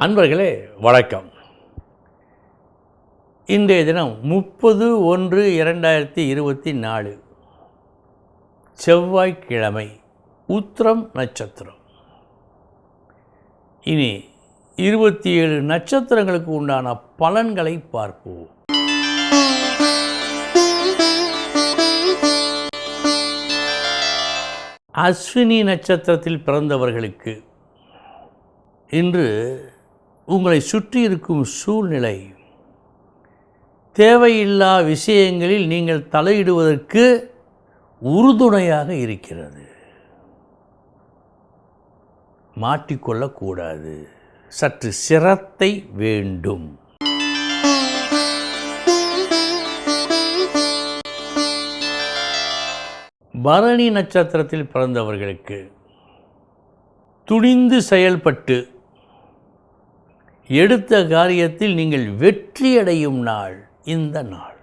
அன்பர்களே வணக்கம். இன்றைய தினம் முப்பது ஒன்று இரண்டாயிரத்தி இருபத்தி நாலு. செவ்வாய்க்கிழமை உத்திரம் நட்சத்திரம். இனி இருபத்தி ஏழு நட்சத்திரங்களுக்கு உண்டான பலன்களை பார்ப்போம். அஸ்வினி நட்சத்திரத்தில் பிறந்தவர்களுக்கு இன்று உங்களை சுற்றி இருக்கும் சூழ்நிலை. தேவையில்லா விஷயங்களில் நீங்கள் தலையிடுவதற்கு உறுதுணையாக இருக்கிறது. மாட்டிக்கொள்ளக்கூடாது சற்று சிரத்தை வேண்டும். பரணி நட்சத்திரத்தில் பிறந்தவர்களுக்கு துணிந்து செயல்பட்டு எடுத்த காரியத்தில் நீங்கள் வெற்றியடையும் நாள் இந்த நாள்.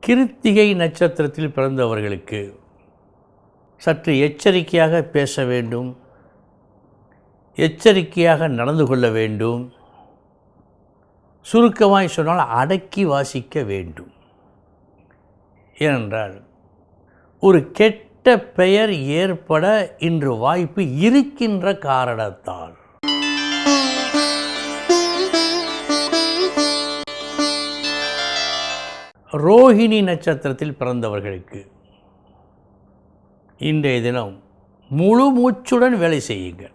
கிருத்திகை நட்சத்திரத்தில் பிறந்தவர்களுக்கு சற்று எச்சரிக்கையாக பேச வேண்டும் எச்சரிக்கையாக நடந்து கொள்ள வேண்டும் சுருக்கமாய் சொன்னால் அடக்கி வாசிக்க வேண்டும். ஏனென்றால் ஒரு கெட்ட பெயர் ஏற்பட இன்று வாய்ப்பு இருக்கின்ற காரணத்தால். ரோஹிணி நட்சத்திரத்தில் பிறந்தவர்களுக்கு இன்றைய தினம் முழு மூச்சுடன் வேலை செய்யுங்கள்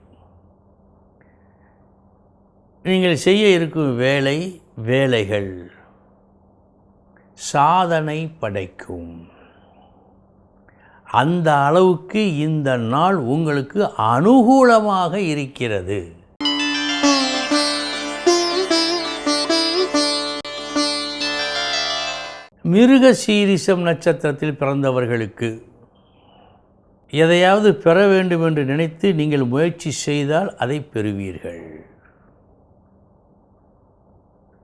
நீங்கள் செய்ய இருக்கும் வேலை வேலைகள் சாதனை படைக்கும். அந்த அளவுக்கு இந்த நாள் உங்களுக்கு அனுகூலமாக இருக்கிறது. மிருக சீரிசம் நட்சத்திரத்தில் பிறந்தவர்களுக்கு எதையாவது பெற வேண்டும் என்று நினைத்து நீங்கள் முயற்சி செய்தால் அதை பெறுவீர்கள்.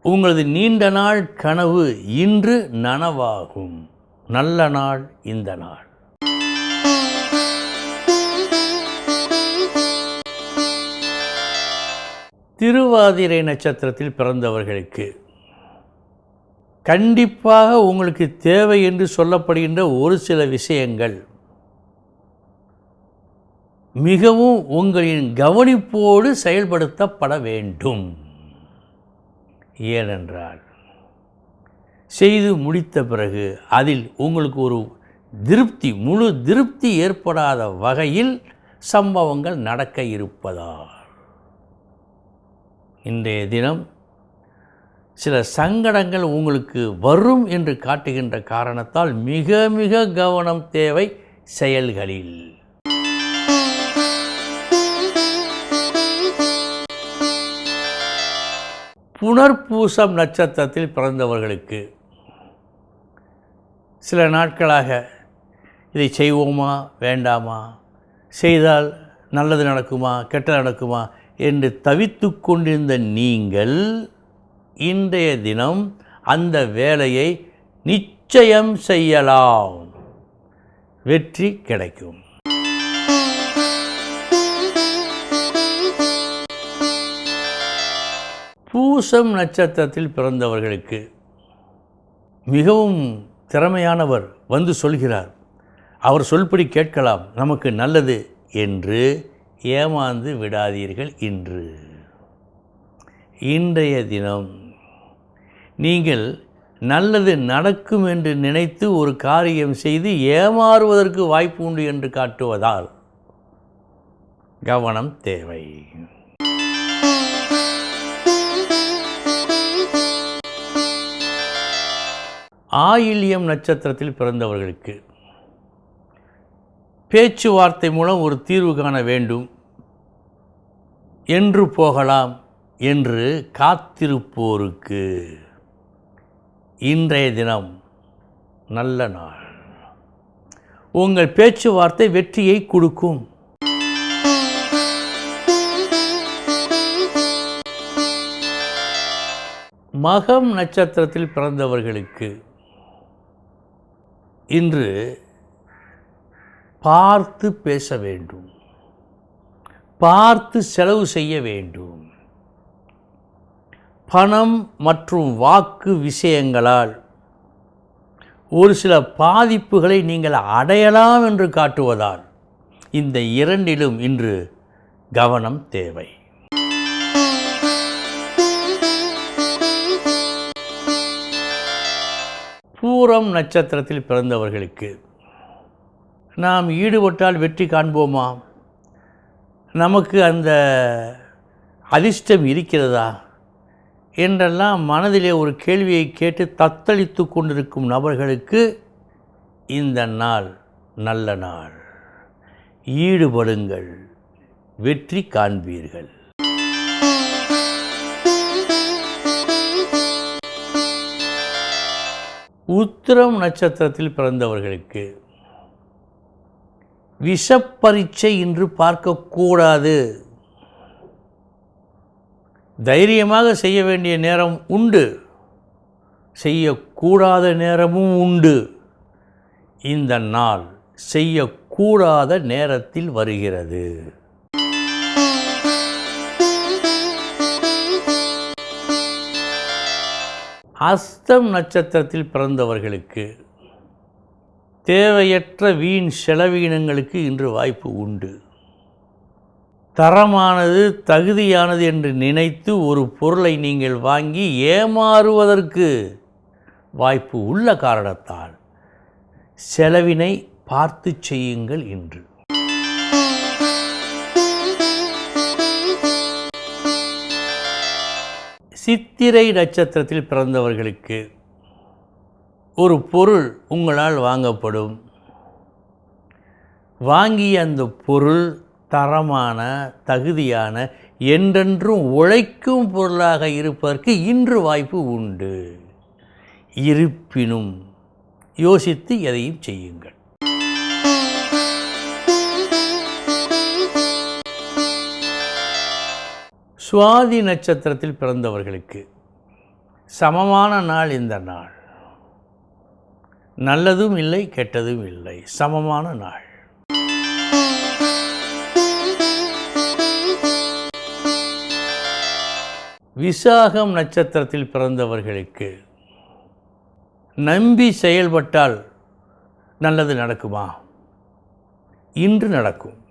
உங்களது நீண்ட நாள் கனவு இன்று நனவாகும். நல்ல நாள் இந்த நாள். திருவாதிரை நட்சத்திரத்தில் பிறந்தவர்களுக்கு கண்டிப்பாக உங்களுக்கு தேவை என்று சொல்லப்படுகின்ற ஒரு சில விஷயங்கள். மிகவும் உங்களின் கவனிப்போடு செயல்படுத்தப்பட வேண்டும். ஏனென்றால் செய்து முடித்த பிறகு அதில் உங்களுக்கு ஒரு திருப்தி முழு திருப்தி ஏற்படாத வகையில் சம்பவங்கள் நடக்க இருப்பதால். இன்றைய தினம் சில சங்கடங்கள் உங்களுக்கு வரும் என்று காட்டுகின்ற காரணத்தால் மிக மிக கவனம் தேவை செயல்களில். புனர்பூசம் நட்சத்திரத்தில் பிறந்தவர்களுக்கு சில நாட்களாக இதை செய்வோமா வேண்டாமா? செய்தால் நல்லது நடக்குமா கெட்டது நடக்குமா? என்று தவித்து கொண்டிருந்த நீங்கள் இன்றைய தினம் அந்த வேலையை நிச்சயம் செய்யலாம். வெற்றி கிடைக்கும். பூசம் நட்சத்திரத்தில் பிறந்தவர்களுக்கு மிகவும் திறமையானவர் வந்து சொல்கிறார். அவர் சொல்படி கேட்கலாம் நமக்கு நல்லது என்று ஏமாந்து விடாதீர்கள் இன்று. இன்றைய தினம் நீங்கள் நல்லது நடக்கும் என்று நினைத்து ஒரு காரியம் செய்து ஏமாறுவதற்கு வாய்ப்பு உண்டு என்று காட்டுவதால் கவனம் தேவை. ஆயில்யம் நட்சத்திரத்தில் பிறந்தவர்களுக்கு பேச்சுவார்த்தை மூலம் ஒரு தீர்வு காண வேண்டும். என்று போகலாம் என்று காத்திருப்போருக்கு. இன்றைய தினம் நல்ல நாள். உங்கள் பேச்சுவார்த்தை வெற்றியை கொடுக்கும். மகம் நட்சத்திரத்தில் பிறந்தவர்களுக்கு இன்று பார்த்து பேச வேண்டும். பார்த்து செலவு செய்ய வேண்டும். பணம் மற்றும் வாக்கு விஷயங்களால் ஒரு சில பாதிப்புகளை நீங்கள் அடையலாம் என்று காட்டுவதால் இந்த இரண்டிலும் இன்று கவனம் தேவை. பூரம் நட்சத்திரத்தில் பிறந்தவர்களுக்கு நாம் ஈடுபட்டால் வெற்றி காண்போமா? நமக்கு அந்த அதிர்ஷ்டம் இருக்கிறதா என்றெல்லாம் மனதிலே ஒரு கேள்வியை கேட்டு தத்தளித்து கொண்டிருக்கும் நபர்களுக்கு இந்த நாள் நல்ல நாள். ஈடுபடுங்கள். வெற்றி காண்பீர்கள். உத்திரம் நட்சத்திரத்தில் பிறந்தவர்களுக்கு விஷப்பரீட்சை இன்று பார்க்கக்கூடாது. தைரியமாக செய்ய வேண்டிய நேரம் உண்டு. செய்யக்கூடாத நேரமும் உண்டு. இந்த நாள் செய்யக்கூடாத நேரத்தில் வருகிறது. அஸ்தம் நட்சத்திரத்தில் பிறந்தவர்களுக்கு தேவையற்ற வீண் செலவீனங்களுக்கு இன்று வாய்ப்பு உண்டு. தரமானது தகுதியானது என்று நினைத்து ஒரு பொருளை நீங்கள் வாங்கி ஏமாறுவதற்கு வாய்ப்பு உள்ள காரணத்தால் செலவினை பார்த்து செய்யுங்கள் இன்று. சித்திரை நட்சத்திரத்தில் பிறந்தவர்களுக்கு ஒரு பொருள் உங்களால் வாங்கப்படும். வாங்கிய அந்த பொருள் தரமான தகுதியான என்றென்றும் உழைக்கும் பொருளாக இருப்பதற்கு இன்று வாய்ப்பு உண்டு. இருப்பினும் யோசித்து எதையும் செய்யுங்கள். சுவாதி நட்சத்திரத்தில் பிறந்தவர்களுக்கு சமமான நாள் இந்த நாள். நல்லதும் இல்லை கெட்டதும் இல்லை. சமமான நாள். விசாகம் நட்சத்திரத்தில் பிறந்தவர்களுக்கு நம்பி செயல்பட்டால் நல்லது நடக்குமா? இன்று நடக்கும்.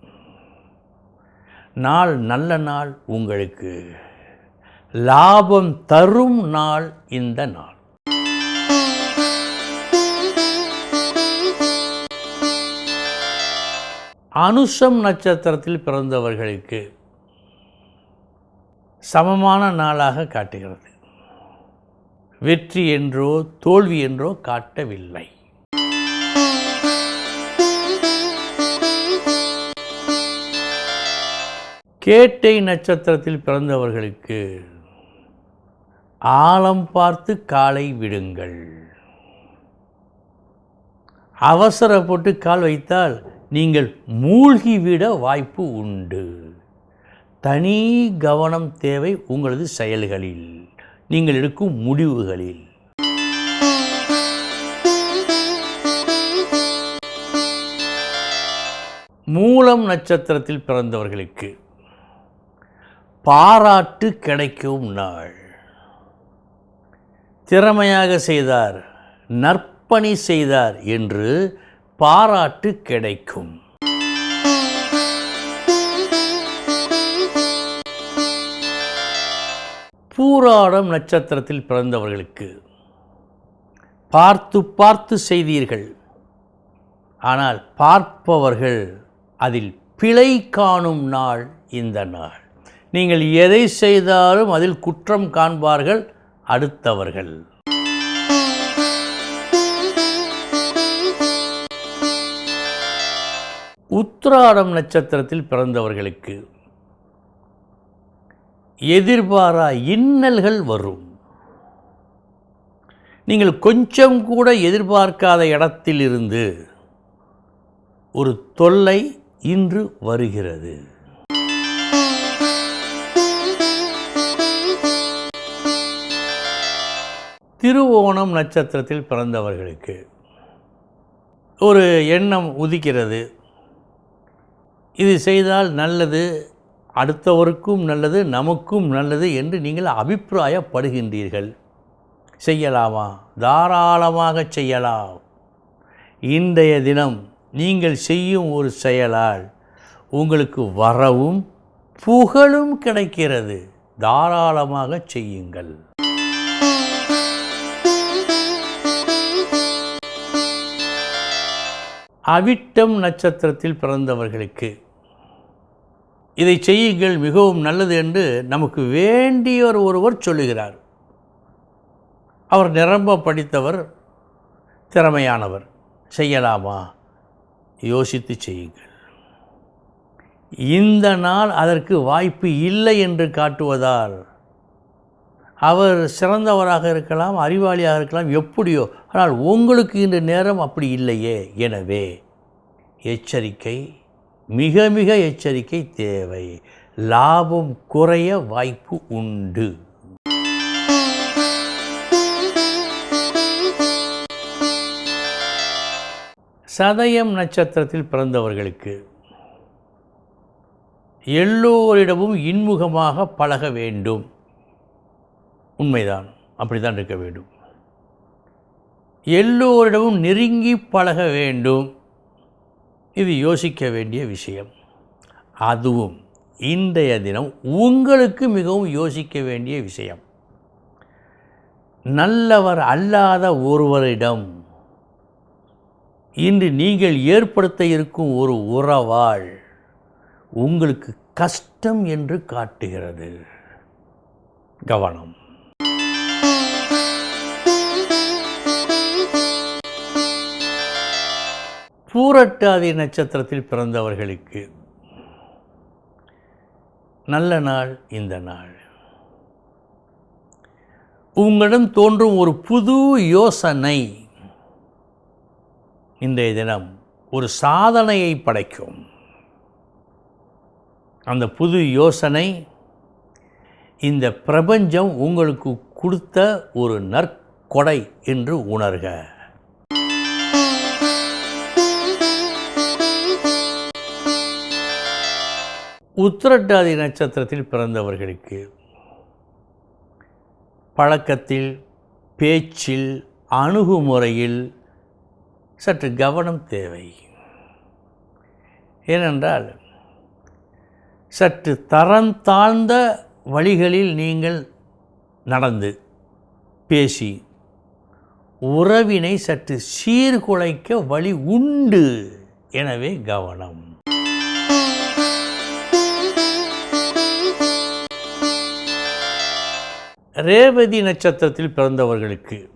நாள் நல்ல நாள் உங்களுக்கு. லாபம் தரும் நாள் இந்த நாள். அனுஷம் நட்சத்திரத்தில் பிறந்தவர்களுக்கு சமமான நாளாக காட்டுகிறது. வெற்றி என்றோ தோல்வி என்றோ காட்டவில்லை. கேட்டை நட்சத்திரத்தில் பிறந்தவர்களுக்கு ஆழம் பார்த்து காலை விடுங்கள். அவசரப்பட்டு கால் வைத்தால் நீங்கள் மூழ்கிவிட வாய்ப்பு உண்டு. தனி கவனம் தேவை உங்களது செயல்களில். நீங்கள் எடுக்கும் முடிவுகளில். மூலம் நட்சத்திரத்தில் பிறந்தவர்களுக்கு பாராட்டு கிடைக்கும் நாள். திறமையாக செய்தார் நற்பணி செய்தார் என்று பாராட்டு கிடைக்கும். பூராடம் நட்சத்திரத்தில் பிறந்தவர்களுக்கு பார்த்து பார்த்து செய்தீர்கள். ஆனால் பார்ப்பவர்கள் அதில் பிழை காணும் நாள் இந்த நாள். நீங்கள் எதை செய்தாலும் அதில் குற்றம் காண்பார்கள் அடுத்தவர்கள். உத்திராடம் நட்சத்திரத்தில் பிறந்தவர்களுக்கு எதிர்பாரா இன்னல்கள் வரும். நீங்கள் கொஞ்சம் கூட எதிர்பார்க்காத இடத்திலிருந்து ஒரு தொல்லை இன்று வருகிறது. திருவோணம் நட்சத்திரத்தில் பிறந்தவர்களுக்கு ஒரு எண்ணம் உதிக்கிறது. இது செய்தால் நல்லது அடுத்தவருக்கும் நல்லது நமக்கும் நல்லது என்று நீங்கள் அபிப்பிராயப்படுகின்றீர்கள். செய்யலாமா? தாராளமாக செய்யலாம். இன்றைய தினம் நீங்கள் செய்யும் ஒரு செயலால் உங்களுக்கு வரவும் புகழும் கிடைக்கிறது. தாராளமாக செய்யுங்கள். அவிட்டம் நட்சத்திரத்தில் பிறந்தவர்களுக்கு இதை செய்யுங்கள் மிகவும் நல்லது என்று நமக்கு வேண்டியவர் ஒருவர் சொல்லுகிறார். அவர் நிரம்ப படித்தவர் திறமையானவர். செய்யலாமா? யோசித்து செய்யுங்கள். இந்த நாள் அதற்கு வாய்ப்பு இல்லை என்று காட்டுவதால் அவர் சிறந்தவராக இருக்கலாம் அறிவாளியாக இருக்கலாம் எப்படியோ ஆனால் உங்களுக்கு இந்த நேரம் அப்படி இல்லையே. எனவே எச்சரிக்கை மிக மிக எச்சரிக்கை தேவை. லாபம் குறைய வாய்ப்பு உண்டு. சதயம் நட்சத்திரத்தில் பிறந்தவர்களுக்கு எல்லோரிடமும் இன்முகமாக பழக வேண்டும். உண்மைதான். அப்படி தான் இருக்க வேண்டும். எல்லோரிடமும் நெருங்கி பழக வேண்டும். இது யோசிக்க வேண்டிய விஷயம். அதுவும் இன்றைய தினம் உங்களுக்கு மிகவும் யோசிக்க வேண்டிய விஷயம். நல்லவர் அல்லாத ஒருவரிடம் இன்று நீங்கள் ஏற்படுத்த இருக்கும் ஒரு உறவாள் உங்களுக்கு கஷ்டம் என்று காட்டுகிறது. கவனம். பூரட்டாதி நட்சத்திரத்தில் பிறந்தவர்களுக்கு நல்ல நாள் இந்த நாள். உங்களிடம் தோன்றும் ஒரு புது யோசனை. இன்றைய தினம் ஒரு சாதனையை படைக்கும். அந்த புது யோசனை இந்த பிரபஞ்சம் உங்களுக்கு கொடுத்த ஒரு நற்கொடை என்று உணர்க. உத்திரட்டாதி நட்சத்திரத்தில் பிறந்தவர்களுக்கு பழக்கத்தில் பேச்சில் அணுகுமுறையில் சற்று கவனம் தேவை. ஏனென்றால் சற்று தரம் தாழ்ந்த வழிகளில் நீங்கள் நடந்து பேசி உறவினை சற்று சீர்குலைக்க வழி உண்டு. எனவே கவனம். ரேவதி நட்சத்திரத்தில் பிறந்தவர்களுக்கு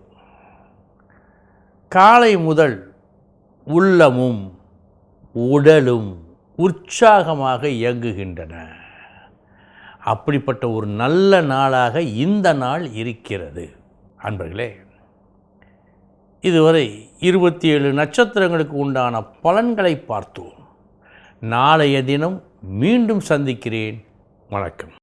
காலை முதல் உள்ளமும் உடலும் உற்சாகமாக இயங்குகின்றன. அப்படிப்பட்ட ஒரு நல்ல நாளாக இந்த நாள் இருக்கிறது. அன்பர்களே இதுவரை இருபத்தி ஏழு நட்சத்திரங்களுக்கு உண்டான பலன்களை பார்த்தோம். நாளைய தினம் மீண்டும் சந்திக்கிறேன். வணக்கம்.